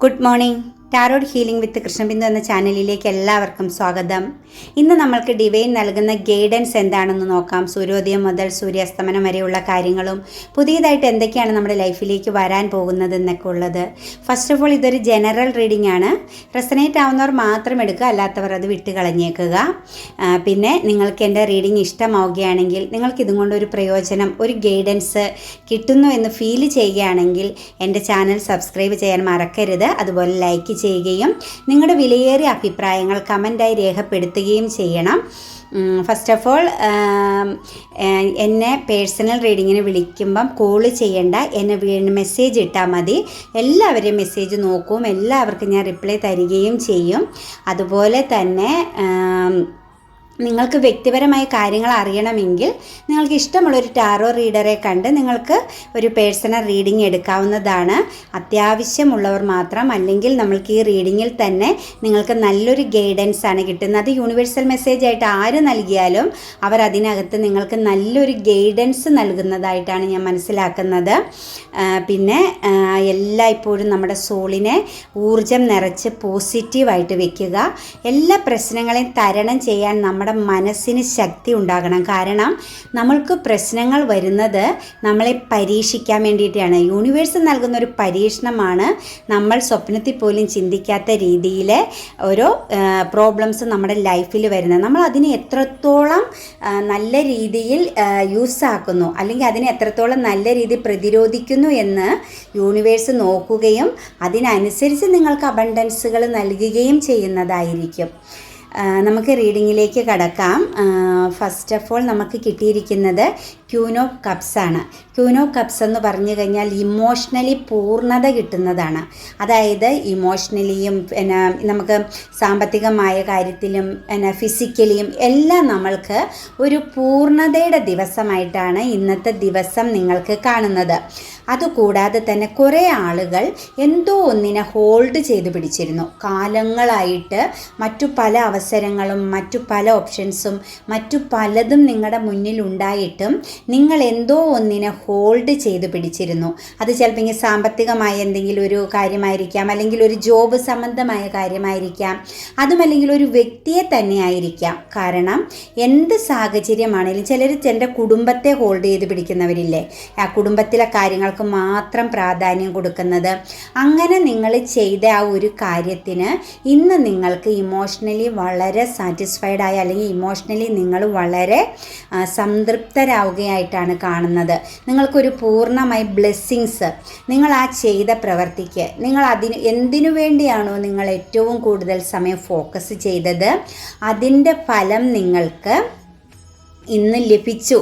Good morning tarot healing with Krishnabindu എന്ന ചാനലിലേക്ക് എല്ലാവർക്കും സ്വാഗതം. ഇന്ന് നമ്മൾക്ക് ഡിവൈൻ നൽകുന്ന ഗൈഡൻസ് എന്താണെന്ന് നോക്കാം. സൂര്യോദയം മുതൽ സൂര്യാസ്തമനം വരെയുള്ള കാര്യങ്ങളും പുതിയതായിട്ട് എന്തൊക്കെയാണ് നമ്മുടെ ലൈഫിലേക്ക് വരാൻ പോകുന്നത് എന്നൊക്കെ ഉള്ളത്. ഫസ്റ്റ് ഓഫ് ഓൾ ഇതൊരു ജനറൽ റീഡിംഗ് ആണ്. റെസനേറ്റ് ആവുന്നവർ മാത്രം എടുക്കുക അല്ലാത്തവർ അത് വിട്ട് കളഞ്ഞേക്കുക. പിന്നെ നിങ്ങൾക്ക് എന്റെ റീഡിംഗ് ഇഷ്ടമാവുകയാണെങ്കിൽ നിങ്ങൾക്ക് ഇതും കൊണ്ടൊരു പ്രയോജനം ഒരു ഗൈഡൻസ് കിട്ടുന്നു എന്ന് ഫീൽ ചെയ്യുകയാണെങ്കിൽ എന്റെ ചാനൽ സബ്സ്ക്രൈബ് ചെയ്യാൻ മറക്കരുത്. അതുപോലെ ലൈക്ക് ചെയ്യുകയും നിങ്ങളുടെ വിലയേറിയ അഭിപ്രായങ്ങൾ കമന്റായി രേഖപ്പെടുത്തുകയും ചെയ്യണം. ഫസ്റ്റ് ഓഫ് ഓൾ എന്നെ പേഴ്സണൽ റീഡിങ്ങിന് വിളിക്കുമ്പം കോൾ ചെയ്യേണ്ട. എന്നെ മെസ്സേജ് ഇട്ടാൽ മതി. എല്ലാവരെയും മെസ്സേജ് നോക്കും. എല്ലാവർക്കും ഞാൻ റിപ്ലൈ തരികയും ചെയ്യും. അതുപോലെ തന്നെ നിങ്ങൾക്ക് വ്യക്തിപരമായ കാര്യങ്ങൾ അറിയണമെങ്കിൽ നിങ്ങൾക്ക് ഇഷ്ടമുള്ള ഒരു ടാറോ റീഡറെ കണ്ട് നിങ്ങൾക്ക് ഒരു പേഴ്സണൽ റീഡിംഗ് എടുക്കാവുന്നതാണ്. അത്യാവശ്യമുള്ളവർ മാത്രം അല്ലെങ്കിൽ നമ്മൾക്ക് ഈ റീഡിങ്ങിൽ തന്നെ നിങ്ങൾക്ക് നല്ലൊരു ഗൈഡൻസ് ആണ് കിട്ടുന്നത്. യൂണിവേഴ്സൽ മെസ്സേജ് ആയിട്ട് ആര് നൽകിയാലും അവർ അതിനകത്ത് നിങ്ങൾക്ക് നല്ലൊരു ഗൈഡൻസ് നൽകുന്നതായിട്ടാണ് ഞാൻ മനസ്സിലാക്കുന്നത്. പിന്നെ എല്ലാ എല്ലായ്പ്പോഴും നമ്മുടെ സോളിനെ ഊർജം നിറച്ച് പോസിറ്റീവായിട്ട് വെക്കുക. എല്ലാ പ്രശ്നങ്ങളെയും തരണം ചെയ്യാൻ നമ്മുടെ മനസ്സിന് ശക്തി ഉണ്ടാകണം. കാരണം നമ്മൾക്ക് പ്രശ്നങ്ങൾ വരുന്നത് നമ്മളെ പരീക്ഷിക്കാൻ വേണ്ടിയിട്ടാണ്. യൂണിവേഴ്സ് നൽകുന്ന ഒരു പരീക്ഷണമാണ് നമ്മൾ സ്വപ്നത്തിൽ പോലും ചിന്തിക്കാത്ത രീതിയിൽ ഓരോ പ്രോബ്ലംസ് നമ്മുടെ ലൈഫിൽ വരുന്നത്. നമ്മൾ അതിനെ എത്രത്തോളം നല്ല രീതിയിൽ യൂസ് ആക്കുന്നു അല്ലെങ്കിൽ അതിനെ എത്രത്തോളം നല്ല രീതിയിൽ പ്രതിരോധിക്കുന്നു എന്ന് യൂണിവേഴ്സ് നോക്കുകയും അതിനനുസരിച്ച് നിങ്ങൾക്ക് അബണ്ടൻസുകൾ നൽകുകയും ചെയ്യുന്നതായിരിക്കും. നമുക്ക് റീഡിങ്ങിലേക്ക് കടക്കാം. ഫസ്റ്റ് ഓഫ് ഓൾ നമുക്ക് കിട്ടിയിരിക്കുന്നത് കപ്സാണ് കപ്സ് ആണ്. ക്യൂനോ കപ്സ് എന്ന് പറഞ്ഞു കഴിഞ്ഞാൽ ഇമോഷണലി പൂർണത കിട്ടുന്നതാണ്. അതായത് ഇമോഷണലിയും പിന്നെ നമുക്ക് സാമ്പത്തികമായ കാര്യത്തിലും പിന്നെ ഫിസിക്കലിയും എല്ലാം നമ്മൾക്ക് ഒരു പൂർണതയുടെ ദിവസമായിട്ടാണ് ഇന്നത്തെ ദിവസം നിങ്ങൾക്ക് കാണുന്നത്. അതുകൂടാതെ തന്നെ കുറേ ആളുകൾ എന്തോ ഒന്നിനെ ഹോൾഡ് ചെയ്ത് പിടിച്ചിരുന്നു. കാലങ്ങളായിട്ട് മറ്റു പല അവസരങ്ങളും മറ്റു പല ഓപ്ഷൻസും മറ്റു പലതും നിങ്ങളുടെ മുന്നിൽ ഉണ്ടായിട്ടും നിങ്ങൾ എന്തോ ഒന്നിനെ ഹോൾഡ് ചെയ്ത് പിടിച്ചിരുന്നു. അത് ചിലപ്പോൾ ഇങ്ങനെ സാമ്പത്തികമായ എന്തെങ്കിലും ഒരു കാര്യമായിരിക്കാം അല്ലെങ്കിൽ ഒരു ജോബ് സംബന്ധമായ കാര്യമായിരിക്കാം അതുമല്ലെങ്കിൽ ഒരു വ്യക്തിയെ തന്നെ ആയിരിക്കാം. കാരണം എന്ത് സാഹചര്യമാണെങ്കിലും ചിലർ എന്റെ കുടുംബത്തെ ഹോൾഡ് ചെയ്ത് പിടിക്കുന്നവരില്ലേ? ആ കുടുംബത്തിലെ കാര്യങ്ങൾക്ക് മാത്രം പ്രാധാന്യം കൊടുക്കുന്നത് അങ്ങനെ നിങ്ങൾ ചെയ്ത ആ ഒരു കാര്യത്തിന് ഇന്ന് നിങ്ങൾക്ക് ഇമോഷണലി വളരെ സാറ്റിസ്ഫൈഡ് ആയ അല്ലെങ്കിൽ ഇമോഷണലി നിങ്ങൾ വളരെ ആ, സംതൃപ്തരാവുകയായിട്ടാണ് കാണുന്നത്. നിങ്ങൾക്കൊരു പൂർണമായി ബ്ലെസ്സിങ്സ് നിങ്ങൾ ആ ചെയ്ത പ്രവർത്തിക്ക്. നിങ്ങൾ അതിന് എന്തിനു വേണ്ടിയാണോ നിങ്ങൾ ഏറ്റവും കൂടുതൽ സമയം ഫോക്കസ് ചെയ്തത്? അതിന്റെ ഫലം നിങ്ങൾക്ക് ഇന്ന് ലഭിച്ചു.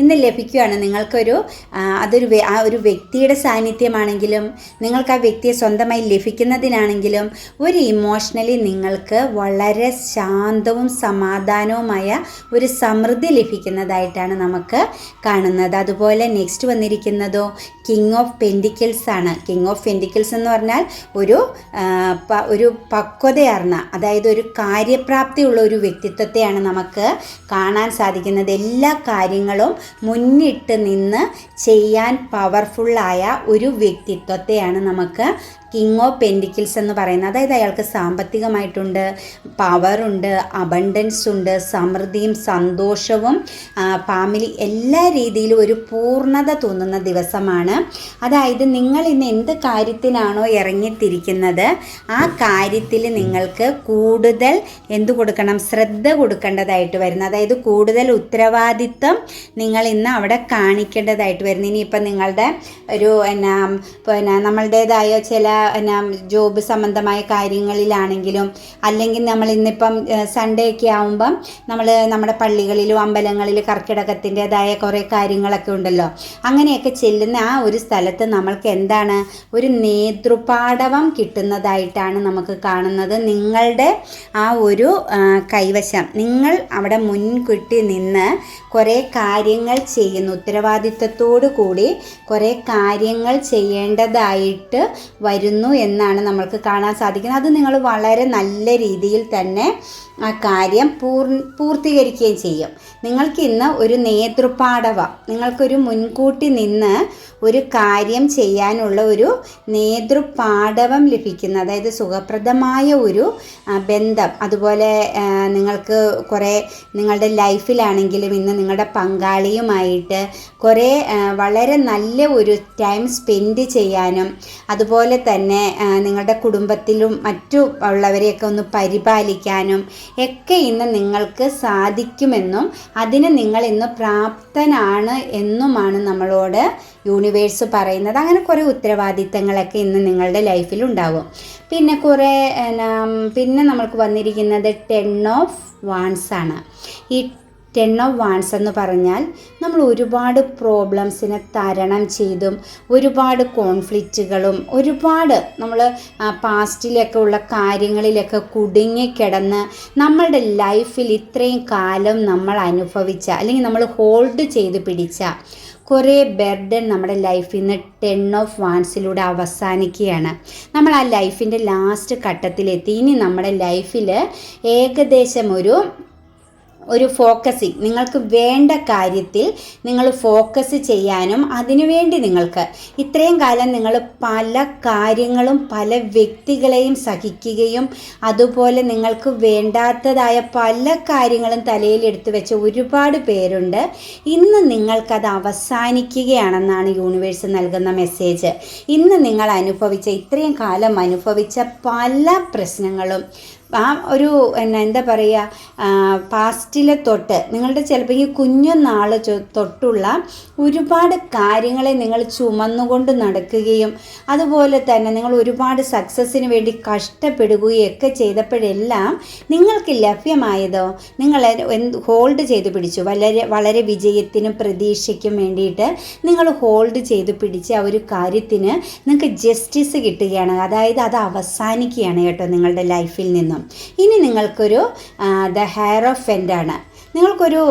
ഇന്ന് ലഭിക്കുകയാണ് നിങ്ങൾക്കൊരു അതൊരു ആ ഒരു വ്യക്തിയുടെ സാന്നിധ്യമാണെങ്കിലും നിങ്ങൾക്ക് ആ വ്യക്തിയെ സ്വന്തമായി ലഭിക്കുന്നതിനാണെങ്കിലും ഒരു ഇമോഷണലി നിങ്ങൾക്ക് വളരെ ശാന്തവും സമാധാനവുമായ ഒരു സമൃദ്ധി ലഭിക്കുന്നതായിട്ടാണ് നമുക്ക് കാണുന്നത്. അതുപോലെ നെക്സ്റ്റ് വന്നിരിക്കുന്നതോ കിങ് ഓഫ് പെൻഡിക്കിൾസ് ആണ്. കിങ് ഓഫ് പെൻഡിക്കിൾസ് എന്ന് പറഞ്ഞാൽ ഒരു ഒരു പക്വതയാർന്ന അതായത് ഒരു കാര്യപ്രാപ്തിയുള്ള ഒരു വ്യക്തിത്വത്തെയാണ് നമുക്ക് കാണാൻ സാധിക്കുന്നത്. എല്ലാ കാര്യങ്ങളും മുന്നിട്ട് നിന്ന് ചെയ്യാൻ പവർഫുള്ളായ ഒരു വ്യക്തിത്വത്തെയാണ് നമുക്ക് കിങ് ഓഫ് പെൻഡിക്കിൾസ് എന്ന് പറയുന്നത് അതായത് അയാൾക്ക് സാമ്പത്തികമായിട്ടുണ്ട് പവറുണ്ട് അബണ്ടൻസ് ഉണ്ട് സമൃദ്ധിയും സന്തോഷവും ഫാമിലി എല്ലാ രീതിയിലും ഒരു പൂർണത തോന്നുന്ന ദിവസമാണ്. അതായത് നിങ്ങൾ ഇന്ന് എന്ത് കാര്യത്തിനാണോ ഇറങ്ങിത്തിരിക്കുന്നത് ആ കാര്യത്തിൽ നിങ്ങൾക്ക് കൂടുതൽ എന്ത് കൊടുക്കണം ശ്രദ്ധ കൊടുക്കേണ്ടതായിട്ട് വരുന്നു. അതായത് കൂടുതൽ ഉത്തരവാദിത്വം നിങ്ങൾ ഇന്ന് അവിടെ കാണിക്കേണ്ടതായിട്ട് വരുന്നു. ഇനിയിപ്പം നിങ്ങളുടെ ഒരു എന്നാ പിന്നെ നമ്മളുടേതായ ചില എന്നാ ജോബ് സംബന്ധമായ കാര്യങ്ങളിലാണെങ്കിലും അല്ലെങ്കിൽ നമ്മൾ ഇന്നിപ്പം സൺഡേ ഒക്കെ ആകുമ്പം നമ്മൾ നമ്മുടെ പള്ളികളിലും അമ്പലങ്ങളിലും കർക്കിടകത്തിന്റെതായ കുറേ കാര്യങ്ങളൊക്കെ ഉണ്ടല്ലോ. അങ്ങനെയൊക്കെ ചെല്ലുന്ന ആ ഒരു സ്ഥലത്ത് നമ്മൾക്ക് എന്താണ്? ഒരു നേതൃപാടവം കിട്ടുന്നതായിട്ടാണ് നമുക്ക് കാണുന്നത്. നിങ്ങളുടെ ആ ഒരു കൈവശം. നിങ്ങൾ അവിടെ മുൻകുട്ടി നിന്ന് കുറേ കാര്യങ്ങൾ ചെയ്യുന്നു. ഉത്തരവാദിത്വത്തോടു കൂടി കുറേ കാര്യങ്ങൾ ചെയ്യേണ്ടതായിട്ട് വരുന്നു എന്നാണ് നമ്മൾക്ക് കാണാൻ സാധിക്കുന്നത്. അത് നിങ്ങൾ വളരെ നല്ല രീതിയിൽ തന്നെ ആ കാര്യം പൂർ പൂർത്തീകരിക്കുകയും ചെയ്യും. നിങ്ങൾക്ക് ഇന്ന് ഒരു നേതൃപാടവ നിങ്ങൾക്കൊരു മുൻകൂട്ടി നിന്ന് ഒരു കാര്യം ചെയ്യാനുള്ള ഒരു നേതൃപാടവം ലഭിക്കുന്ന. അതായത് സുഖപ്രദമായ ഒരു ബന്ധം. അതുപോലെ നിങ്ങൾക്ക് കുറേ നിങ്ങളുടെ ലൈഫിലാണെങ്കിലും ഇന്ന് നിങ്ങളുടെ പങ്കാളിയുമായിട്ട് കുറേ വളരെ നല്ല ഒരു ടൈം സ്പെൻഡ് ചെയ്യാനും അതുപോലെ തന്നെ ആ, നിങ്ങളുടെ കുടുംബത്തിലും മറ്റു ഉള്ളവരെയൊക്കെ ഒന്ന് പരിപാലിക്കാനും ഒക്കെ ഇന്ന് നിങ്ങൾക്ക് സാധിക്കുമെന്നും അതിന് നിങ്ങൾ ഇന്ന് പ്രാപ്തനാണ് എന്നുമാണ് നമ്മളോട് യൂണിവേഴ്സ് പറയുന്നത്. അങ്ങനെ കുറേ ഉത്തരവാദിത്തങ്ങളൊക്കെ ഇന്ന് നിങ്ങളുടെ ലൈഫിൽ ഉണ്ടാവും. പിന്നെ കുറേ പിന്നെ നമ്മൾക്ക് വന്നിരിക്കുന്നത് ടെൻ ഓഫ് വാൺസ് ആണ്. ഈ ടെൻ ഓഫ് വാൺസ് എന്ന് പറഞ്ഞാൽ നമ്മൾ ഒരുപാട് പ്രോബ്ലംസിനെ തരണം ചെയ്തും ഒരുപാട് കോൺഫ്ലിക്റ്റുകളും ഒരുപാട് നമ്മൾ പാസ്റ്റിലൊക്കെ ഉള്ള കാര്യങ്ങളിലൊക്കെ കുടുങ്ങിക്കിടന്ന് നമ്മളുടെ ലൈഫിൽ ഇത്രയും കാലം നമ്മൾ അനുഭവിച്ച അല്ലെങ്കിൽ നമ്മൾ ഹോൾഡ് ചെയ്ത് പിടിച്ച കുറേ ബെർഡൻ നമ്മുടെ ലൈഫിൽ നിന്ന് ടെൻ ഓഫ് വാൻസിലൂടെ അവസാനിക്കുകയാണ്. നമ്മൾ ആ ലൈഫിന്റെ ലാസ്റ്റ് ഘട്ടത്തിലെത്തി. ഇനി നമ്മുടെ ലൈഫിൽ ഏകദേശം ഒരു ഒരു ഫോക്കസിങ്. നിങ്ങൾക്ക് വേണ്ട കാര്യത്തിൽ നിങ്ങൾ ഫോക്കസ് ചെയ്യാനും അതിനുവേണ്ടി നിങ്ങൾക്ക്. ഇത്രയും കാലം നിങ്ങൾ പല കാര്യങ്ങളും പല വ്യക്തികളെയും സഹിക്കുകയും അതുപോലെ നിങ്ങൾക്ക് വേണ്ടാത്തതായ പല കാര്യങ്ങളും തലയിൽ എടുത്തു വെച്ച ഒരുപാട് പേരുണ്ട്. ഇന്ന് നിങ്ങൾക്കത് അവസാനിക്കുകയാണെന്നാണ് യൂണിവേഴ്സ് നൽകുന്ന മെസ്സേജ്. ഇന്ന് നിങ്ങൾ അനുഭവിച്ച ഇത്രയും കാലം അനുഭവിച്ച പല പ്രശ്നങ്ങളും ആ ഒരു എന്നാ എന്താ പറയുക പാസ്റ്റിലെ തൊട്ട് നിങ്ങളുടെ ചിലപ്പോൾ ഈ കുഞ്ഞുനാൾ തൊട്ടുള്ള ഒരുപാട് കാര്യങ്ങളെ നിങ്ങൾ ചുമന്നുകൊണ്ട് നടക്കുകയും അതുപോലെ തന്നെ നിങ്ങൾ ഒരുപാട് സക്സസ്സിന് വേണ്ടി കഷ്ടപ്പെടുകയും ഒക്കെ ചെയ്തപ്പോഴെല്ലാം നിങ്ങൾക്ക് ലഭ്യമായതോ? നിങ്ങൾ ഹോൾഡ് ചെയ്ത് പിടിച്ചു. വളരെ വളരെ വിജയത്തിനും പ്രതീക്ഷയ്ക്കും വേണ്ടിയിട്ട് നിങ്ങൾ ഹോൾഡ് ചെയ്ത് പിടിച്ച ആ ഒരു കാര്യത്തിന് നിങ്ങൾക്ക് ജസ്റ്റിസ് കിട്ടുകയാണ്. അതായത് അത് അവസാനിക്കുകയാണ് കേട്ടോ നിങ്ങളുടെ ലൈഫിൽ നിന്നും. ഇനി നിങ്ങൾക്കൊരു ദ ഹെയർ ഓഫ് എൻഡാണ് നിങ്ങൾക്കൊരു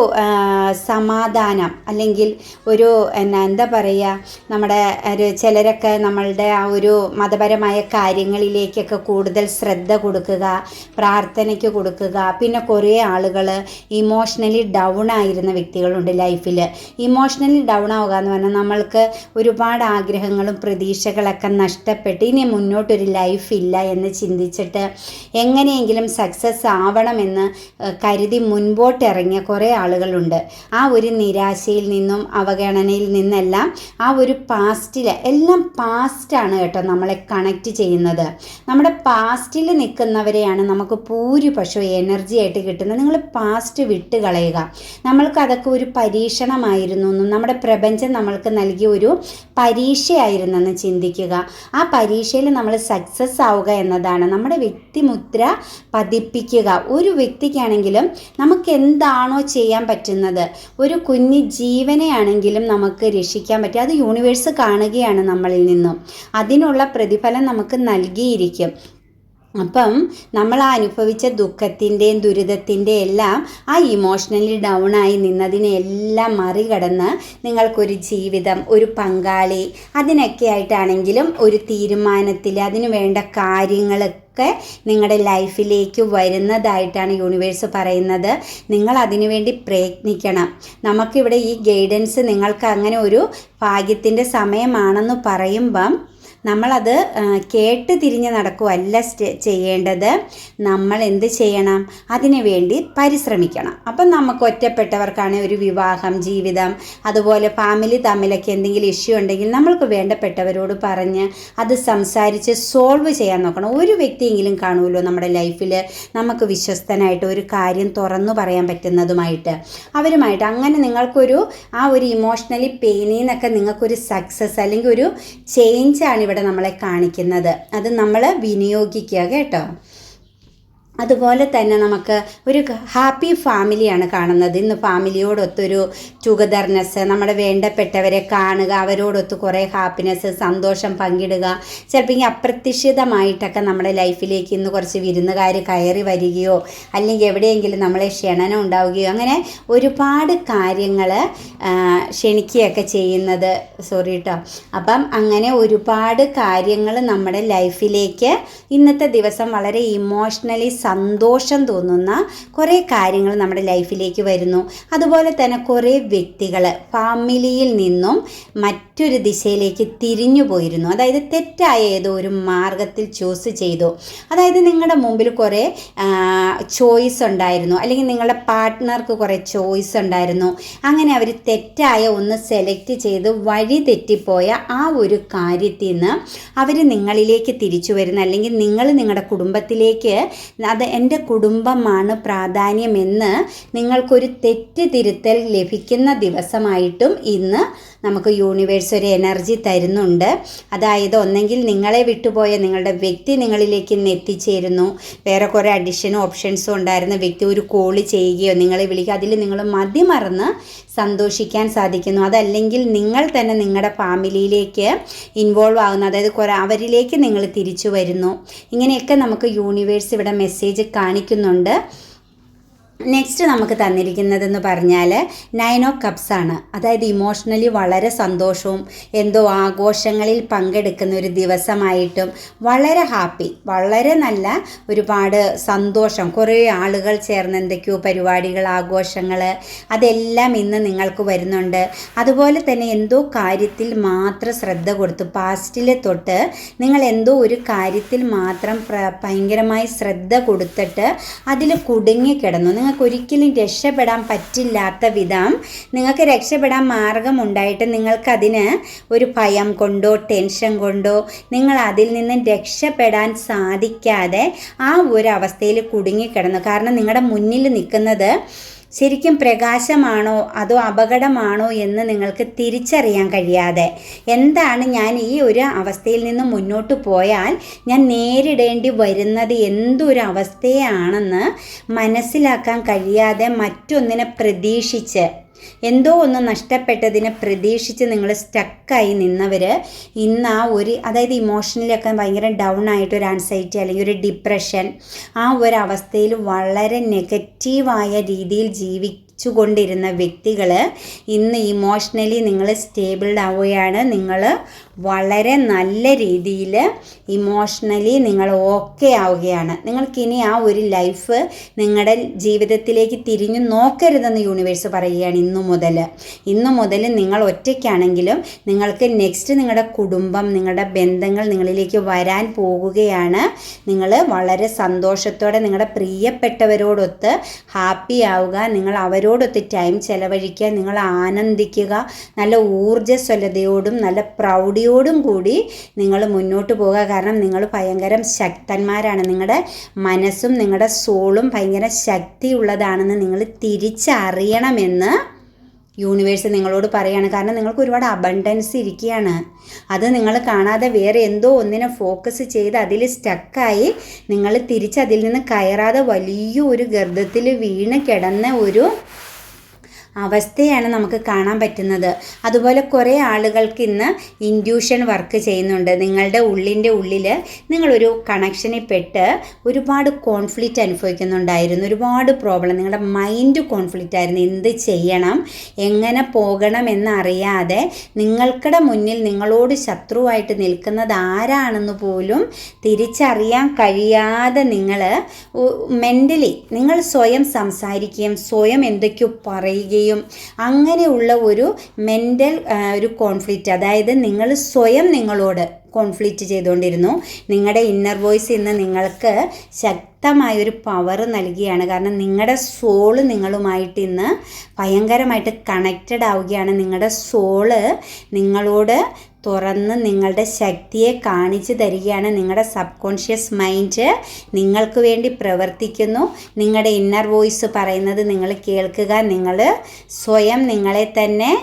സമാധാനം അല്ലെങ്കിൽ ഒരു എന്നാ എന്താ പറയുക നമ്മുടെ ഒരു ചിലരൊക്കെ നമ്മളുടെ ആ ഒരു മതപരമായ കാര്യങ്ങളിലേക്കൊക്കെ കൂടുതൽ ശ്രദ്ധ കൊടുക്കുക പ്രാർത്ഥനയ്ക്ക് കൊടുക്കുക. പിന്നെ കുറേ ആളുകൾ ഇമോഷണലി ഡൗൺ ആയിരുന്ന വ്യക്തികളുണ്ട് ലൈഫിൽ ഇമോഷണലി ഡൗൺ ആവുക എന്ന് പറഞ്ഞാൽ നമ്മൾക്ക് ഒരുപാട് ആഗ്രഹങ്ങളും പ്രതീക്ഷകളൊക്കെ നഷ്ടപ്പെട്ട് ഇനി മുന്നോട്ടൊരു ലൈഫ് ഇല്ല എന്ന് ചിന്തിച്ചിട്ട് എങ്ങനെയെങ്കിലും സക്സസ് ആവണമെന്ന് കരുതി മുൻപോട്ട് ഇറങ്ങിയ കുറേ ആളുകളുണ്ട്. ആ ഒരു നിരാശയിൽ നിന്നും അവഗണനയിൽ നിന്നെല്ലാം ആ ഒരു പാസ്റ്റിൽ എല്ലാം പാസ്റ്റാണ് കേട്ടോ നമ്മളെ കണക്റ്റ് ചെയ്യുന്നത്. നമ്മുടെ പാസ്റ്റിൽ നിൽക്കുന്നവരെയാണ് നമുക്ക് ഭൂരിപക്ഷം എനർജി ആയിട്ട് കിട്ടുന്നത്. നിങ്ങൾ പാസ്റ്റ് വിട്ട് കളയുക. നമ്മൾക്ക് അതൊക്കെ ഒരു പരീക്ഷണമായിരുന്നു എന്നും നമ്മുടെ പ്രപഞ്ചം നമ്മൾക്ക് നൽകിയ ഒരു പരീക്ഷയായിരുന്നെന്ന് ചിന്തിക്കുക. ആ പരീക്ഷയിൽ നമ്മൾ സക്സസ് ആവുക എന്നതാണ്. നമ്മുടെ വ്യക്തിമുദ്ര പതിപ്പിക്കുക. ഒരു വ്യക്തിക്കാണെങ്കിലും നമുക്ക് എന്താണോ ചെയ്യാൻ പറ്റുന്നത്? ഒരു കുഞ്ഞ് ജീവനെയാണെങ്കിലും നമുക്ക് രക്ഷിക്കാൻ പറ്റും. അത് യൂണിവേഴ്സ് കാണുകയാണ് നമ്മളിൽ നിന്നും. അതിനുള്ള പ്രതിഫലം നമുക്ക് നൽകിയിരിക്കും. അപ്പം നമ്മൾ ആ അനുഭവിച്ച ദുഃഖത്തിന്റെയും ദുരിതത്തിന്റെയും എല്ലാം ആ ഇമോഷണലി ഡൗൺ ആയി നിന്നതിനെ എല്ലാം മറികടന്ന് നിങ്ങൾക്കൊരു ജീവിതം ഒരു പങ്കാളി അതിനൊക്കെ ആയിട്ടാണെങ്കിലും ഒരു തീരുമാനത്തിൽ അതിനു വേണ്ട കാര്യങ്ങളൊക്കെ നിങ്ങളുടെ ലൈഫിലേക്ക് വരുന്നതായിട്ടാണ് യൂണിവേഴ്സ് പറയുന്നത്. നിങ്ങൾ അതിനുവേണ്ടി പ്രയത്നിക്കണം. നമുക്കിവിടെ ഈ ഗൈഡൻസ് നിങ്ങൾക്ക് അങ്ങനെ ഒരു ഭാഗ്യത്തിന്റെ സമയമാണെന്ന് പറയുമ്പം നമ്മളത് കേട്ട് തിരിഞ്ഞ് നടക്കുകയല്ല ചെയ്യേണ്ടത്. നമ്മൾ എന്ത് ചെയ്യണം? അതിനു വേണ്ടി പരിശ്രമിക്കണം. അപ്പം നമുക്ക് ഒറ്റപ്പെട്ടവർക്കാണ് ഒരു വിവാഹം ജീവിതം അതുപോലെ ഫാമിലി തമ്മിലൊക്കെ എന്തെങ്കിലും ഇഷ്യൂ ഉണ്ടെങ്കിൽ നമ്മൾക്ക് വേണ്ടപ്പെട്ടവരോട് പറഞ്ഞ് അത് സംസാരിച്ച് സോൾവ് ചെയ്യാൻ നോക്കണം. ഒരു വ്യക്തിയെങ്കിലും കാണുമല്ലോ നമ്മുടെ ലൈഫിൽ നമുക്ക് വിശ്വസ്തനായിട്ട് ഒരു കാര്യം തുറന്നു പറയാൻ പറ്റുന്നതുമായിട്ട്. അവരുമായിട്ട് അങ്ങനെ നിങ്ങൾക്കൊരു ആ ഒരു ഇമോഷണലി പെയിനിൽ നിന്നൊക്കെ നിങ്ങൾക്കൊരു സക്സസ് അല്ലെങ്കിൽ ഒരു ചേഞ്ചാണ് ഇവിടെ നമ്മളെ കാണിക്കുന്നത്. അത് നമ്മൾ വിനിയോഗിക്കുക കേട്ടോ. അതുപോലെ തന്നെ നമുക്ക് ഒരു ഹാപ്പി ഫാമിലിയാണ് കാണുന്നത്. ഇന്ന് ഫാമിലിയോടൊത്തൊരു ടുഗദർനെസ് നമ്മുടെ വേണ്ടപ്പെട്ടവരെ കാണുക അവരോടൊത്ത് കുറേ ഹാപ്പിനെസ് സന്തോഷം പങ്കിടുക ചിലപ്പോൾ ഈ അപ്രതീക്ഷിതമായിട്ടൊക്കെ നമ്മുടെ ലൈഫിലേക്ക് ഇന്ന് കുറച്ച് വിരുന്നുകാർ കയറി വരികയോ അല്ലെങ്കിൽ എവിടെയെങ്കിലും നമ്മളെ ക്ഷണനം ഉണ്ടാവുകയോ അങ്ങനെ ഒരുപാട് കാര്യങ്ങൾ ക്ഷണിക്കുകയൊക്കെ ചെയ്യുന്നത്. സോറി കേട്ടോ അപ്പം അങ്ങനെ ഒരുപാട് കാര്യങ്ങൾ നമ്മുടെ ലൈഫിലേക്ക് ഇന്നത്തെ ദിവസം വളരെ ഇമോഷണലി സന്തോഷം തോന്നുന്ന കുറേ കാര്യങ്ങൾ നമ്മുടെ ലൈഫിലേക്ക് വരുന്നു. അതുപോലെ തന്നെ കുറേ വ്യക്തികൾ ഫാമിലിയിൽ നിന്നും മറ്റൊരു ദിശയിലേക്ക് തിരിഞ്ഞു പോയിരുന്നു. അതായത് തെറ്റായ ഏതോ ഒരു മാർഗത്തിൽ ചൂസ് ചെയ്തു. അതായത് നിങ്ങളുടെ മുമ്പിൽ കുറേ ചോയ്സ് ഉണ്ടായിരുന്നു. അല്ലെങ്കിൽ നിങ്ങളുടെ പാർട്ട്ണർക്ക് കുറേ ചോയ്സ് ഉണ്ടായിരുന്നു. അങ്ങനെ അവർ തെറ്റായ ഒന്ന് സെലക്ട് ചെയ്ത് വഴി തെറ്റിപ്പോയ ആ ഒരു കാര്യത്തിൽ നിന്ന് അവർ നിങ്ങളിലേക്ക് തിരിച്ചു വരുന്ന. അല്ലെങ്കിൽ നിങ്ങൾ നിങ്ങളുടെ കുടുംബത്തിലേക്ക് അത് എന്റെ കുടുംബമാണ് പ്രാധാന്യമെന്ന് നിങ്ങൾക്കൊരു തെറ്റ് തിരുത്തൽ ലഭിക്കുന്ന ദിവസമായിട്ടും ഇന്ന് നമുക്ക് യൂണിവേഴ്സ് ഒരു എനർജി തരുന്നുണ്ട്. അതായത് ഒന്നെങ്കിൽ നിങ്ങളെ വിട്ടുപോയ നിങ്ങളുടെ വ്യക്തി നിങ്ങളിലേക്ക് ഇന്ന് എത്തിച്ചേരുന്നു. വേറെ കുറേ അഡിഷനും ഓപ്ഷൻസും ഉണ്ടായിരുന്ന. വ്യക്തി ഒരു കോൾ ചെയ്യുകയോ നിങ്ങളെ വിളിക്കുക അതിൽ നിങ്ങൾ മതിമറന്ന് സന്തോഷിക്കാൻ സാധിക്കുന്നു. അതല്ലെങ്കിൽ നിങ്ങൾ തന്നെ നിങ്ങളുടെ ഫാമിലിയിലേക്ക് ഇൻവോൾവ് ആകുന്നു അതായത് കുറേ അവരിലേക്ക് നിങ്ങൾ തിരിച്ചു വരുന്നു. ഇങ്ങനെയൊക്കെ നമുക്ക് യൂണിവേഴ്സ് ഇവിടെ മെസ്സേജ് കാണിക്കുന്നുണ്ട്. നെക്സ്റ്റ് നമുക്ക് തന്നിരിക്കുന്നതെന്ന് പറഞ്ഞാൽ നയൻ ഓഫ് കപ്സ് ആണ്. അതായത് ഇമോഷണലി വളരെ സന്തോഷവും എന്തോ ആഘോഷങ്ങളിൽ പങ്കെടുക്കുന്ന ഒരു ദിവസമായിട്ടും വളരെ ഹാപ്പി വളരെ നല്ല ഒരുപാട് സന്തോഷം. കുറേ ആളുകൾ ചേർന്ന് എന്തൊക്കെയോ പരിപാടികൾ ആഘോഷങ്ങൾ അതെല്ലാം ഇന്ന് നിങ്ങൾക്ക് വരുന്നുണ്ട്. അതുപോലെ തന്നെ എന്തോ കാര്യത്തിൽ മാത്രം ശ്രദ്ധ കൊടുത്തു പാസ്റ്റിലെ തൊട്ട് നിങ്ങൾ എന്തോ ഒരു കാര്യത്തിൽ മാത്രം ഭയങ്കരമായി ശ്രദ്ധ കൊടുത്തിട്ട് അതിൽ കുടുങ്ങിക്കിടന്നു നിങ്ങൾക്ക് ഒരിക്കലും രക്ഷപ്പെടാൻ പറ്റില്ലാത്ത വിധം നിങ്ങൾക്ക് രക്ഷപ്പെടാൻ മാർഗമുണ്ടായിട്ട് നിങ്ങൾക്കതിന് ഒരു ഭയം കൊണ്ടോ ടെൻഷൻ കൊണ്ടോ നിങ്ങൾ അതിൽ നിന്ന് രക്ഷപ്പെടാൻ സാധിക്കാതെ ആ ഒരു അവസ്ഥയിൽ കുടുങ്ങിക്കിടന്നു. കാരണം നിങ്ങളുടെ മുന്നിൽ നിൽക്കുന്നത് ശരിക്കും പ്രകാശമാണോ അതോ അപകടമാണോ എന്ന് നിങ്ങൾക്ക് തിരിച്ചറിയാൻ കഴിയാതെ. എന്താണ് ഞാൻ ഈ ഒരു അവസ്ഥയിൽ നിന്ന് മുന്നോട്ട് പോയാൽ ഞാൻ നേരിടേണ്ടി വരുന്നത് എന്തൊരു അവസ്ഥയാണെന്ന് മനസ്സിലാക്കാൻ കഴിയാതെ മറ്റൊന്നിനെ പ്രതീക്ഷിച്ച് എന്തോ ഒന്ന് നഷ്ടപ്പെട്ടതിനെ പ്രതീക്ഷിച്ച് നിങ്ങൾ സ്റ്റക്കായി നിന്നവർ ഇന്ന് ആ ഒരു അതായത് ഇമോഷണലൊക്കെ ഭയങ്കര ഡൗൺ ആയിട്ട് ഒരു ആൻസൈറ്റി അല്ലെങ്കിൽ ഒരു ഡിപ്രഷൻ ആ ഒരു അവസ്ഥയിൽ വളരെ നെഗറ്റീവായ രീതിയിൽ ജീവി കൊണ്ടിരുന്ന വ്യക്തികൾ ഇന്ന് ഇമോഷണലി നിങ്ങൾ സ്റ്റേബിൾഡ് ആവുകയാണ്. നിങ്ങൾ വളരെ നല്ല രീതിയിൽ ഇമോഷണലി നിങ്ങൾ ഓക്കെ ആവുകയാണ്. നിങ്ങൾക്കിനി ആ ഒരു ലൈഫ് നിങ്ങളുടെ ജീവിതത്തിലേക്ക് തിരിഞ്ഞു നോക്കരുതെന്ന് യൂണിവേഴ്സ് പറയുകയാണ് ഇന്നു മുതൽ ഇന്നു മുതൽ നിങ്ങൾ ഒറ്റയ്ക്കാണെങ്കിലും നിങ്ങൾക്ക് നെക്സ്റ്റ് നിങ്ങളുടെ കുടുംബം നിങ്ങളുടെ ബന്ധങ്ങൾ നിങ്ങളിലേക്ക് വരാൻ പോകുകയാണ്. നിങ്ങൾ വളരെ സന്തോഷത്തോടെ നിങ്ങളുടെ പ്രിയപ്പെട്ടവരോടൊത്ത് ഹാപ്പി ആവുക നിങ്ങൾ അവരോടൊത്ത് ടൈം ചെലവഴിക്കുക നിങ്ങൾ ആനന്ദിക്കുക നല്ല ഊർജസ്വലതയോടും നല്ല പ്രൗഢിയോടും കൂടി നിങ്ങൾ മുന്നോട്ട് പോകുക. കാരണം നിങ്ങൾ ഭയങ്കര ശക്തന്മാരാണ്. നിങ്ങളുടെ മനസ്സും നിങ്ങളുടെ സോളും ഭയങ്കര ശക്തിയുള്ളതാണെന്ന് നിങ്ങൾ തിരിച്ചറിയണമെന്ന് യൂണിവേഴ്സ് നിങ്ങളോട് പറയുകയാണ് കാരണം നിങ്ങൾക്ക് ഒരുപാട് അബണ്ടൻസ് ഇരിക്കുകയാണ്. അത് നിങ്ങൾ കാണാതെ വേറെ എന്തോ ഒന്നിനെ ഫോക്കസ് ചെയ്ത് അതിൽ സ്റ്റക്കായി നിങ്ങൾ തിരിച്ച് നിന്ന് കയറാതെ വലിയൊരു ഗർഭത്തിൽ വീണ് കിടന്ന ഒരു അവസ്ഥയാണ് നമുക്ക് കാണാൻ പറ്റുന്നത്. അതുപോലെ കുറേ ആളുകൾക്ക് ഇന്ന് ഇൻഡ്യൂഷൻ വർക്ക് ചെയ്യുന്നുണ്ട്. നിങ്ങളുടെ ഉള്ളിന്റെ ഉള്ളിൽ നിങ്ങളൊരു കണക്ഷനിൽ പെട്ട് ഒരുപാട് കോൺഫ്ലിക്റ്റ് അനുഭവിക്കുന്നുണ്ടായിരുന്നു. ഒരുപാട് പ്രോബ്ലം നിങ്ങളുടെ മൈൻഡ് കോൺഫ്ലിക്റ്റ് ആയിരുന്നു. എന്ത് ചെയ്യണം? എങ്ങനെ പോകണം എന്നറിയാതെ നിങ്ങൾക്കിടെ മുന്നിൽ നിങ്ങളോട് ശത്രുവായിട്ട് നിൽക്കുന്നത് ആരാണെന്ന് പോലും തിരിച്ചറിയാൻ കഴിയാതെ നിങ്ങൾ മെന്റലി നിങ്ങൾ സ്വയം സംസാരിക്കുകയും സ്വയം എന്തൊക്കെയോ പറയുകയും ചെയ്യും. അങ്ങനെയുള്ള ഒരു മെന്റൽ ഒരു കോൺഫ്ലിക്റ്റ് അതായത് നിങ്ങൾ സ്വയം നിങ്ങളോട് കോൺഫ്ലിക്റ്റ് ചെയ്തുകൊണ്ടിരുന്നു. നിങ്ങളുടെ ഇന്നർ വോയിസ് ഇന്ന് നിങ്ങൾക്ക് ശക്തമായൊരു പവർ നൽകിയാണ്. കാരണം നിങ്ങളുടെ സോൾ നിങ്ങളുമായിട്ട് ഇന്ന് ഭയങ്കരമായിട്ട് കണക്റ്റഡ് ആവുകയാണ്. നിങ്ങളുടെ സോൾ നിങ്ങളോട് തുറന്ന് നിങ്ങളുടെ ശക്തിയെ കാണിച്ചു തരികയാണ് നിങ്ങളുടെ സബ് കോൺഷ്യസ് മൈൻഡ്. നിങ്ങൾക്ക് വേണ്ടി പ്രവർത്തിക്കുന്നു. നിങ്ങളുടെ ഇന്നർ വോയിസ് പറയുന്നത് നിങ്ങൾ കേൾക്കുക. നിങ്ങൾ സ്വയം നിങ്ങളെ തന്നെ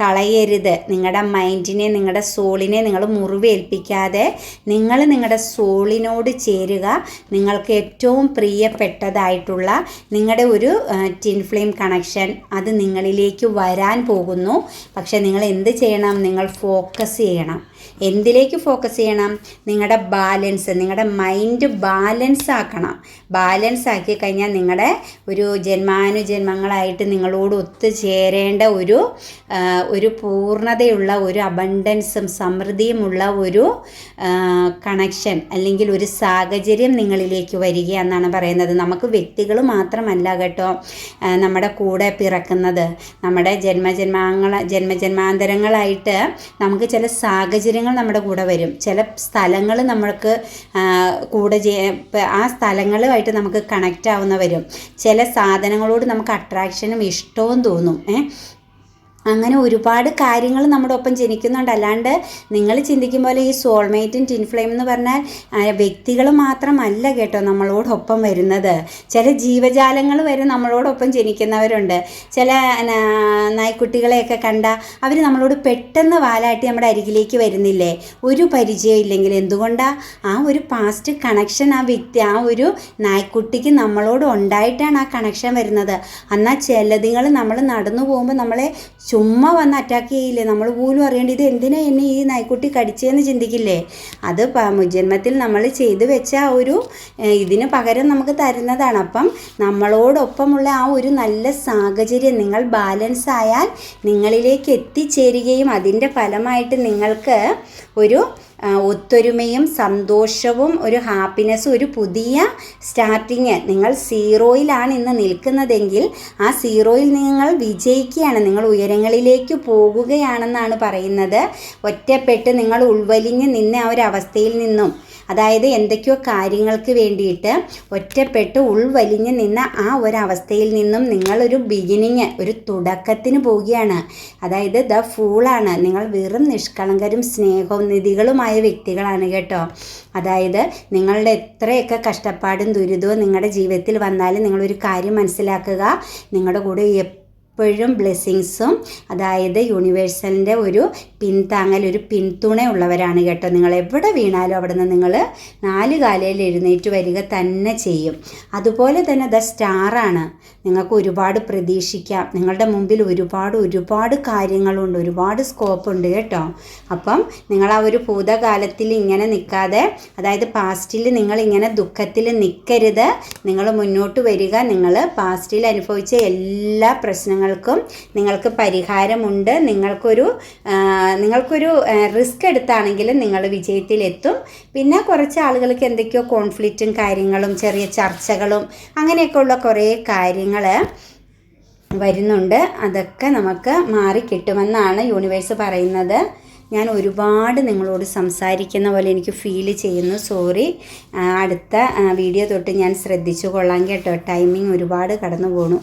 കളയരുത്. നിങ്ങളുടെ മൈൻഡിനെ നിങ്ങളുടെ സോളിനെ നിങ്ങൾ മുറിവേൽപ്പിക്കാതെ നിങ്ങൾ നിങ്ങളുടെ സോളിനോട് ചേരുക. നിങ്ങൾക്ക് ഏറ്റവും പ്രിയപ്പെട്ടതായിട്ടുള്ള നിങ്ങളുടെ ഒരു ടിൻ ഫ്ലെയിം കണക്ഷൻ അത് നിങ്ങളിലേക്ക് വരാൻ പോകുന്നു. പക്ഷേ നിങ്ങൾ എന്ത് ചെയ്യണം? നിങ്ങൾ ഫോക്കസ് ചെയ്യണം. എന്തിലേക്ക് ഫോക്കസ് ചെയ്യണം? നിങ്ങളുടെ ബാലൻസ് നിങ്ങളുടെ മൈൻഡ് ബാലൻസ് ആക്കണം. ബാലൻസ് ആക്കി കഴിഞ്ഞാൽ നിങ്ങളുടെ ഒരു ജന്മാനുജന്മങ്ങളായിട്ട് നിങ്ങളോട് ഒത്തുചേരേണ്ട ഒരു ഒരു പൂർണതയുള്ള ഒരു അബണ്ടൻസും സമൃദ്ധിയുമുള്ള ഒരു കണക്ഷൻ അല്ലെങ്കിൽ ഒരു സാഹചര്യം നിങ്ങളിലേക്ക് വരിക എന്നാണ് പറയുന്നത്. നമുക്ക് വ്യക്തികൾ മാത്രമല്ല കേട്ടോ നമ്മുടെ കൂടെ പിറക്കുന്നത്. നമ്മുടെ ജന്മജന്മാങ്ങള ജന്മജന്മാന്തരങ്ങളായിട്ട് നമുക്ക് ചില സാഹചര്യങ്ങൾ നമ്മുടെ കൂടെ വരും. ചില സ്ഥലങ്ങൾ നമ്മൾക്ക് കൂടെ ആ സ്ഥലങ്ങളുമായിട്ട് നമുക്ക് കണക്റ്റ് ആവുന്ന വരും. ചില സാധനങ്ങളോട് നമുക്ക് അട്രാക്ഷനും ഇഷ്ടവും തോന്നും. അങ്ങനെ ഒരുപാട് കാര്യങ്ങൾ നമ്മുടെ ഒപ്പം ജനിക്കുന്നുണ്ട്. അല്ലാണ്ട് നിങ്ങൾ ചിന്തിക്കും പോലെ ഈ സോൾമേറ്റും ടിൻ ഫ്ലെയിം എന്ന് പറഞ്ഞാൽ വ്യക്തികൾ മാത്രമല്ല കേട്ടോ നമ്മളോടൊപ്പം വരുന്നത്. ചില ജീവജാലങ്ങൾ വരെ നമ്മളോടൊപ്പം ജനിക്കുന്നവരുണ്ട്. ചില നായ്ക്കുട്ടികളെയൊക്കെ കണ്ട അവർ നമ്മളോട് പെട്ടെന്ന് വാലാട്ടി നമ്മുടെ അരികിലേക്ക് വരുന്നില്ലേ? ഒരു പരിചയം ഇല്ലെങ്കിൽ എന്തുകൊണ്ടാണ് ആ ഒരു പാസ്റ്റ് കണക്ഷൻ ആ വ്യക്തി ആ ഒരു നായ്ക്കുട്ടിക്ക് നമ്മളോട് ഉണ്ടായിട്ടാണ് ആ കണക്ഷൻ വരുന്നത്? എന്നാൽ ചിലതുങ്ങൾ നമ്മൾ നടന്നു പോകുമ്പോൾ നമ്മളെ ചുമ്മാ വന്ന് അറ്റാക്ക് ചെയ്യില്ലേ? നമ്മൾ പോലും അറിയേണ്ട ഇത് എന്തിനാ എന്നെ ഈ നായ്ക്കുട്ടി കടിച്ചതെന്ന് ചിന്തിക്കില്ലേ? അത് ജന്മത്തിൽ നമ്മൾ ചെയ്തു വെച്ച ആ ഒരു ഇതിന് പകരം നമുക്ക് തരുന്നതാണ്. അപ്പം നമ്മളോടൊപ്പമുള്ള ആ ഒരു നല്ല സാഹചര്യം നിങ്ങൾ ബാലൻസ് ആയാൽ നിങ്ങളിലേക്ക് എത്തിച്ചേരുകയും അതിന്റെ ഫലമായിട്ട് നിങ്ങൾക്ക് ഒരു ഒത്തൊരുമയും സന്തോഷവും ഒരു ഹാപ്പിനെസ്സും ഒരു പുതിയ സ്റ്റാർട്ടിങ് നിങ്ങൾ സീറോയിലാണ് ഇന്ന് നിൽക്കുന്നതെങ്കിൽ ആ സീറോയിൽ നിങ്ങൾ വിജയിക്കുകയാണ്. നിങ്ങൾ ഉയരങ്ങളിലേക്ക് പോകുകയാണെന്നാണ് പറയുന്നത്. ഒറ്റപ്പെട്ട് നിങ്ങൾ ഉൾവലിഞ്ഞ് നിന്ന ആ ഒരു അവസ്ഥയിൽ നിന്നും അതായത് എന്തൊക്കെയോ കാര്യങ്ങൾക്ക് വേണ്ടിയിട്ട് ഒറ്റപ്പെട്ട് ഉൾവലിഞ്ഞ് നിന്ന ആ ഒരവസ്ഥയിൽ നിന്നും നിങ്ങളൊരു ബിഗിനിങ് ഒരു തുടക്കത്തിന് പോവുകയാണ്. അതായത് ദ ഫൂളാണ് നിങ്ങൾ വെറും നിഷ്കളങ്കരും സ്നേഹവും നിധികളുമായ വ്യക്തികളാണ് കേട്ടോ. അതായത് നിങ്ങളുടെ എത്രയൊക്കെ കഷ്ടപ്പാടും ദുരിതവും നിങ്ങളുടെ ജീവിതത്തിൽ വന്നാലും നിങ്ങളൊരു കാര്യം മനസ്സിലാക്കുക. നിങ്ങളുടെ കൂടെ എപ്പോഴും ബ്ലെസ്സിങ്സും അതായത് യൂണിവേഴ്സലിന്റെ ഒരു പിൻതാങ്ങൽ ഒരു പിന്തുണ ഉള്ളവരാണ് കേട്ടോ. നിങ്ങൾ എവിടെ വീണാലും അവിടെ നിന്ന് നിങ്ങൾ നാല് കാലയിൽ എഴുന്നേറ്റ് വരിക തന്നെ ചെയ്യും. അതുപോലെ തന്നെ ദ സ്റ്റാറാണ്. നിങ്ങൾക്ക് ഒരുപാട് പ്രതീക്ഷിക്കാം. നിങ്ങളുടെ മുമ്പിൽ ഒരുപാട് ഒരുപാട് കാര്യങ്ങളുണ്ട് ഒരുപാട് സ്കോപ്പ് ഉണ്ട് കേട്ടോ. അപ്പം നിങ്ങൾ ആ ഒരു ഭൂതകാലത്തിൽ ഇങ്ങനെ നിൽക്കാതെ അതായത് പാസ്റ്റിൽ നിങ്ങൾ ഇങ്ങനെ ദുഃഖത്തിൽ നിൽക്കരുത്. നിങ്ങൾ മുന്നോട്ട് വരിക. നിങ്ങൾ പാസ്റ്റിൽ അനുഭവിച്ച എല്ലാ പ്രശ്നങ്ങൾക്കും നിങ്ങൾക്ക് പരിഹാരമുണ്ട്. നിങ്ങൾക്കൊരു നിങ്ങൾക്കൊരു റിസ്ക് എടുത്താണെങ്കിലും നിങ്ങൾ വിജയത്തിലെത്തും. പിന്നെ കുറച്ച് ആളുകൾക്ക് എന്തൊക്കെയോ കോൺഫ്ലിക്റ്റും കാര്യങ്ങളും ചെറിയ ചർച്ചകളും അങ്ങനെയൊക്കെയുള്ള കുറേ കാര്യങ്ങൾ വരുന്നുണ്ട്. അതൊക്കെ നമുക്ക് മാറിക്കിട്ടുമെന്നാണ് യൂണിവേഴ്സ് പറയുന്നത്. ഞാൻ ഒരുപാട് നിങ്ങളോട് സംസാരിക്കുന്ന പോലെ എനിക്ക് ഫീൽ ചെയ്യുന്നു. സോറി അടുത്ത വീഡിയോ തൊട്ട് ഞാൻ ശ്രദ്ധിച്ചു കൊള്ളാം കേട്ടോ. ടൈമിംഗ് ഒരുപാട് കടന്നു പോണു.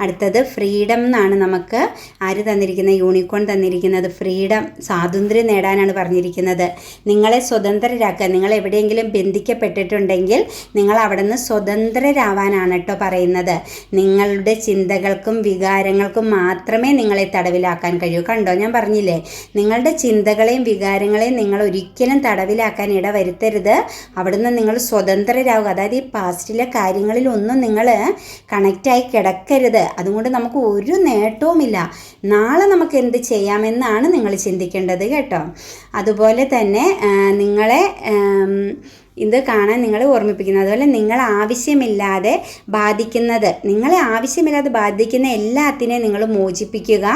അടുത്തത് ഫ്രീഡം എന്നാണ് നമുക്ക് ആര് തന്നിരിക്കുന്ന യൂണിക്കോൺ തന്നിരിക്കുന്നത്. ഫ്രീഡം സ്വാതന്ത്ര്യം നേടാനാണ് പറഞ്ഞിരിക്കുന്നത്. നിങ്ങളെ സ്വതന്ത്രരാക്കുക. നിങ്ങൾ എവിടെയെങ്കിലും ബന്ധിക്കപ്പെട്ടിട്ടുണ്ടെങ്കിൽ നിങ്ങൾ അവിടെ നിന്ന് സ്വതന്ത്രരാവാനാണ് കേട്ടോ പറയുന്നത്. നിങ്ങളുടെ ചിന്തകൾക്കും വികാരങ്ങൾക്കും മാത്രമേ നിങ്ങളെ തടവിലാക്കാൻ കഴിയൂ. കണ്ടോ? ഞാൻ പറഞ്ഞില്ലേ? നിങ്ങളുടെ ചിന്തകളെയും വികാരങ്ങളെയും നിങ്ങൾ ഒരിക്കലും തടവിലാക്കാൻ ഇട വരുത്തരുത് അവിടുന്ന് നിങ്ങൾ സ്വതന്ത്രരാകുക അതായത് ഈ പാസ്റ്റിലെ കാര്യങ്ങളിലൊന്നും നിങ്ങൾ കണക്റ്റായി കിടക്കരുത്. അതുകൊണ്ട് നമുക്ക് ഒരു നേട്ടവുമില്ല. നാളെ നമുക്ക് എന്ത് ചെയ്യാമെന്നാണ് നിങ്ങൾ ചിന്തിക്കേണ്ടത് കേട്ടോ. അതുപോലെ തന്നെ നിങ്ങളെ ഇത് കാണാൻ നിങ്ങളെ ഓർമ്മിപ്പിക്കുന്നത്. അതുപോലെ നിങ്ങൾ ആവശ്യമില്ലാതെ ബാധിക്കുന്നത് നിങ്ങളെ ആവശ്യമില്ലാതെ ബാധിക്കുന്ന എല്ലാത്തിനെയും നിങ്ങൾ മോചിപ്പിക്കുക.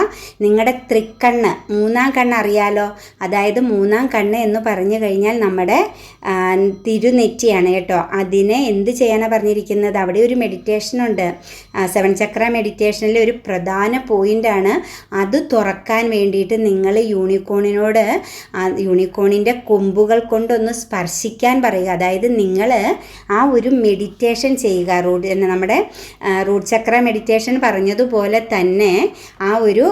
നിങ്ങളുടെ തൃക്കണ്ണ് മൂന്നാം കണ്ണ് അറിയാലോ? അതായത് മൂന്നാം കണ്ണ് എന്ന് പറഞ്ഞു കഴിഞ്ഞാൽ നമ്മുടെ തിരുനെറ്റിയാണ് കേട്ടോ. അതിനെ എന്ത് ചെയ്യാനാണ് പറഞ്ഞിരിക്കുന്നത്? അവിടെ ഒരു മെഡിറ്റേഷൻ ഉണ്ട്. സെവൻ ചക്ര മെഡിറ്റേഷനിലെ ഒരു പ്രധാന പോയിന്റാണ് അത് തുറക്കാൻ വേണ്ടിയിട്ട് നിങ്ങൾ യൂണിക്കോണിനോട് യൂണിക്കോണിന്റെ കൊമ്പുകൾ കൊണ്ടൊന്ന് സ്പർശിക്കാൻ പറയുക. പറയുക. അതായത് നിങ്ങൾ ആ ഒരു മെഡിറ്റേഷൻ ചെയ്യുക. റൂട്ട് നമ്മുടെ റൂട്ട് ചക്ര മെഡിറ്റേഷൻ പറഞ്ഞതുപോലെ തന്നെ ആ ഒരു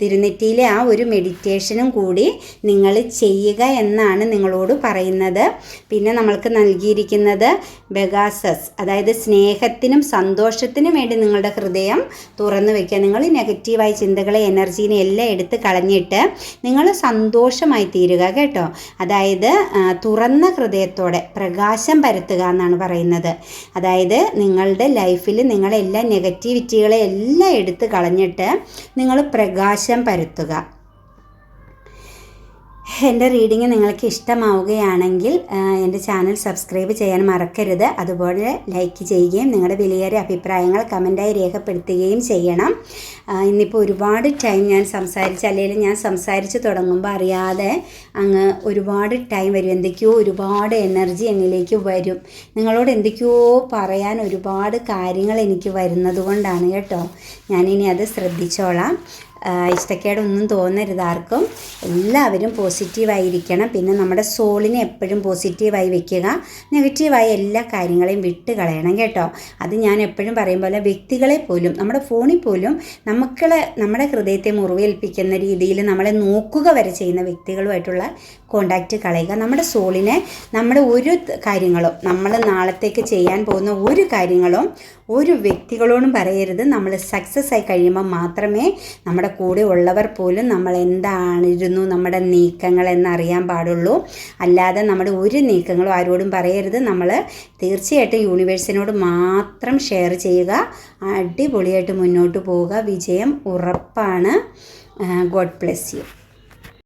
തിരുനെറ്റിയിലെ ആ ഒരു മെഡിറ്റേഷനും കൂടി നിങ്ങൾ ചെയ്യുക എന്നാണ് നിങ്ങളോട് പറയുന്നത്. പിന്നെ നമ്മൾക്ക് നൽകിയിരിക്കുന്നത് ബെഗാസസ് അതായത് സ്നേഹത്തിനും സന്തോഷത്തിനും വേണ്ടി നിങ്ങളുടെ ഹൃദയം തുറന്നു വയ്ക്കുക നിങ്ങൾ നെഗറ്റീവായ ചിന്തകളെ എനർജീനെ എല്ലാം എടുത്ത് കളഞ്ഞിട്ട് നിങ്ങൾ സന്തോഷമായി തീരുക കേട്ടോ. അതായത് തുറന്ന ഹൃദയത്തോടെ പ്രകാശം പരത്തുക എന്നാണ് പറയുന്നത്. അതായത് നിങ്ങളുടെ ലൈഫിൽ നിങ്ങളെല്ലാ നെഗറ്റിവിറ്റികളെ എല്ലാം എടുത്ത് കളഞ്ഞിട്ട് നിങ്ങൾ പ്രകാശം പരത്തുക. എന്റെ റീഡിങ് നിങ്ങൾക്ക് ഇഷ്ടമാവുകയാണെങ്കിൽ എന്റെ ചാനൽ സബ്സ്ക്രൈബ് ചെയ്യാൻ മറക്കരുത്. അതുപോലെ ലൈക്ക് ചെയ്യുകയും നിങ്ങളുടെ വിലയേറിയ അഭിപ്രായങ്ങൾ കമന്റായി രേഖപ്പെടുത്തുകയും ചെയ്യണം. ഇന്നിപ്പോൾ ഒരുപാട് ടൈം ഞാൻ സംസാരിച്ച് അല്ലെങ്കിൽ ഞാൻ സംസാരിച്ച് തുടങ്ങുമ്പോൾ അറിയാതെ അങ്ങ് ഒരുപാട് ടൈം വരും. എന്തൊക്കെയോ ഒരുപാട് എനർജി എന്നിലേക്ക് വരും. നിങ്ങളോട് എന്തൊക്കെയോ പറയാൻ ഒരുപാട് കാര്യങ്ങൾ എനിക്ക് വരുന്നത് കൊണ്ടാണ് കേട്ടോ. ഞാനിനി അത് ശ്രദ്ധിച്ചോളാം. ഇഷ്ടക്കേടൊന്നും തോന്നരുത് ആർക്കും. എല്ലാവരും പോസിറ്റീവായിരിക്കണം. പിന്നെ നമ്മുടെ സോളിനെ എപ്പോഴും പോസിറ്റീവായി വെക്കുക. നെഗറ്റീവായ എല്ലാ കാര്യങ്ങളെയും വിട്ട് കളയണം കേട്ടോ. അത് ഞാൻ എപ്പോഴും പറയും പോലെ വ്യക്തികളെ പോലും നമ്മുടെ ഫോണിൽ പോലും നമുക്കളെ നമ്മുടെ ഹൃദയത്തെ മുറിവേൽപ്പിക്കുന്ന രീതിയിൽ നമ്മളെ നോക്കുക വരെ ചെയ്യുന്ന വ്യക്തികളുമായിട്ടുള്ള കോണ്ടാക്റ്റ് കളയുക. നമ്മുടെ സോളിനെ നമ്മുടെ ഒരു കാര്യങ്ങളും നമ്മൾ നാളത്തേക്ക് ചെയ്യാൻ പോകുന്ന ഒരു കാര്യങ്ങളും ഒരു വ്യക്തികളോടും പറയരുത്. നമ്മൾ സക്സസ് ആയി കഴിയുമ്പോൾ മാത്രമേ നമ്മുടെ കൂടെ ഉള്ളവർ പോലും നമ്മൾ എന്താണിരുന്നു നമ്മുടെ നീക്കങ്ങൾ എന്നറിയാൻ പാടുള്ളൂ. അല്ലാതെ നമ്മുടെ ഒരു നീക്കങ്ങളും ആരോടും പറയരുത്. നമ്മൾ തീർച്ചയായിട്ടും യൂണിവേഴ്സിനോട് മാത്രം ഷെയർ ചെയ്യുക. അടിപൊളിയായിട്ട് മുന്നോട്ട് പോവുക. വിജയം ഉറപ്പാണ്. God bless you